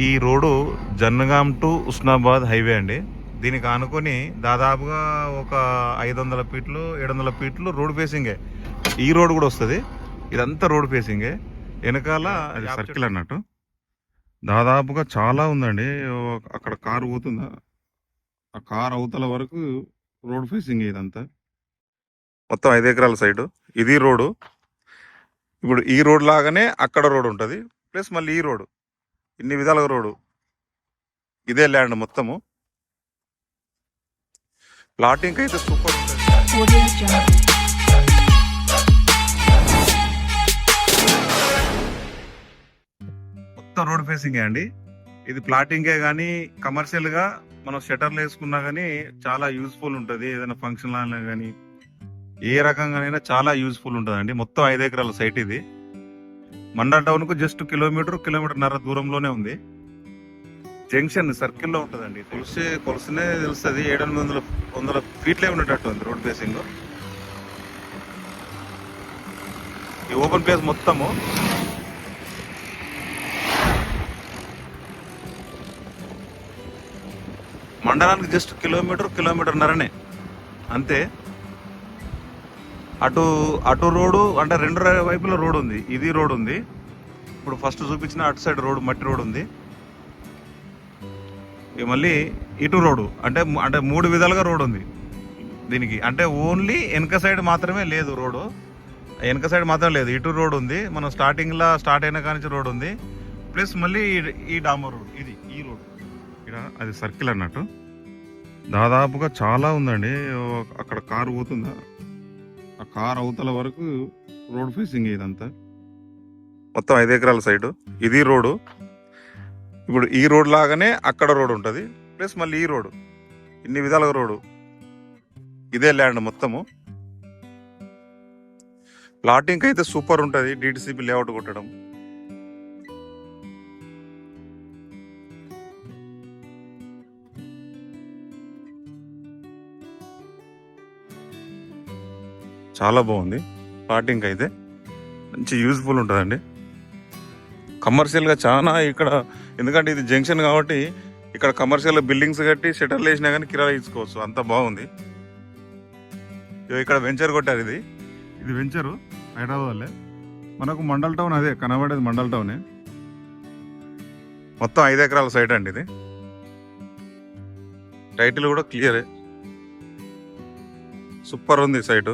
ఈ road Jangaon to Husnabad highway అండి. దీనికి ఆనుకొని దాదాపుగా ఒక ఐదు వందల ఫీట్లు ఏడు వందల ఫీట్లు రోడ్ ఫేసింగే. ఈ రోడ్ కూడా వస్తుంది. ఇదంతా రోడ్ ఫేసింగే. వెనకాల సర్కిల్ అన్నట్టు. దాదాపుగా చాలా ఉందండి. అక్కడ కారు పోతుందా? ఆ కార్ అవతల వరకు రోడ్ ఫేసింగ్ ఇదంతా. మొత్తం ఐదు ఎకరాల సైడ్. ఇది రోడ్డు. ఇప్పుడు ఈ రోడ్ లాగానే అక్కడ రోడ్ ఉంటుంది. ప్లస్ మళ్ళీ ఈ రోడ్డు. ఇన్ని విధాలుగా రోడ్డు. ఇదే ల్యాండ్ మొత్తము. ప్లాటింగ్ అయితే సూపర్ ఉంటుంది మొత్తం రోడ్ ఫేసింగే అండి. ఇది ప్లాటింగే కానీ కమర్షియల్గా మనం షటర్లు వేసుకున్నా కానీ చాలా యూస్ఫుల్ ఉంటుంది. ఏదైనా ఫంక్షన్ కానీ ఏ రకంగానైనా చాలా యూస్ఫుల్ ఉంటుంది అండి మొత్తం ఐదు ఎకరాల సైట్ ఇది. మండా టౌన్కు జస్ట్ కిలోమీటర్ కిలోమీటర్న్నర దూరంలోనే ఉంది. జంక్షన్ సర్కిల్లో ఉంటుందండి తులసి కొలసనే తెలుస్తుంది. ఏడు ఎనిమిది వందల వందల ఫీట్లే ఉండేటట్టు ఉంది రోడ్ ఫేసింగ్ ఈ ఓపెన్ ప్లేస్ మొత్తము మండలానికి జస్ట్ కిలోమీటర్ కిలోమీటర్ నరనే అంతే. అటు అటు రోడ్డు అంటే రెండు వైపుల రోడ్ ఉంది ఇది రోడ్ ఉంది ఇప్పుడు ఫస్ట్ చూపించిన అటు సైడ్ రోడ్ మట్టి రోడ్ ఉంది ఇక మళ్ళీ ఇటు రోడ్డు. అంటే అంటే మూడు విధాలుగా రోడ్ ఉంది దీనికి. అంటే ఓన్లీ వెనక సైడ్ మాత్రమే లేదు రోడ్డు. వెనక సైడ్ మాత్రం లేదు. ఇటు రోడ్ ఉంది మనం స్టార్టింగ్లో స్టార్ట్ అయిన కానించి రోడ్ ఉంది ప్లస్ మళ్ళీ ఈ- డామర్ రోడ్ ఇది ఈ రోడ్. ఇక్కడ అది సర్కిల్ అన్నట్టు. దాదాపుగా చాలా ఉందండి. అక్కడ కారు పోతుందా? కార్ అవతల వరకు రోడ్ ఫేసింగ్ ఇదంతా మొత్తం ఐదు ఎకరాల సైడ్. ఇది రోడ్డు ఇప్పుడు ఈ రోడ్ లాగానే అక్కడ రోడ్ ఉంటుంది. ప్లస్ మళ్ళీ ఈ రోడ్. ఇన్ని విధాలుగా రోడ్డు ఇదే ల్యాండ్ మొత్తము. ప్లాటింగ్ అయితే సూపర్ ఉంటుంది. డిటిసిపి లేఅవుట్ కొట్టడం. చాలా బాగుంది. స్టార్టింగ్ అయితే మంచి యూజ్ఫుల్ ఉంటుందండి. కమర్షియల్గా చాలా ఇక్కడ ఎందుకంటే ఇది జంక్షన్ కాబట్టి ఇక్కడ కమర్షియల్ బిల్డింగ్స్ కట్టి షటర్లు వేసినా కానీ కిరాయి ఇచ్చుకోవచ్చు అంత బాగుంది. ఇగో ఇక్కడ వెంచర్ కొట్టారు ఇది. ఇది వెంచరు హైదరాబాద్లే. మనకు మండల్ టౌన్ అదే కనబడేది మండల్ టౌనే మొత్తం ఐదు ఎకరాల సైట్ అండి ఇది. టైటిల్ కూడా క్లియరే సూపర్ ఉంది సైటు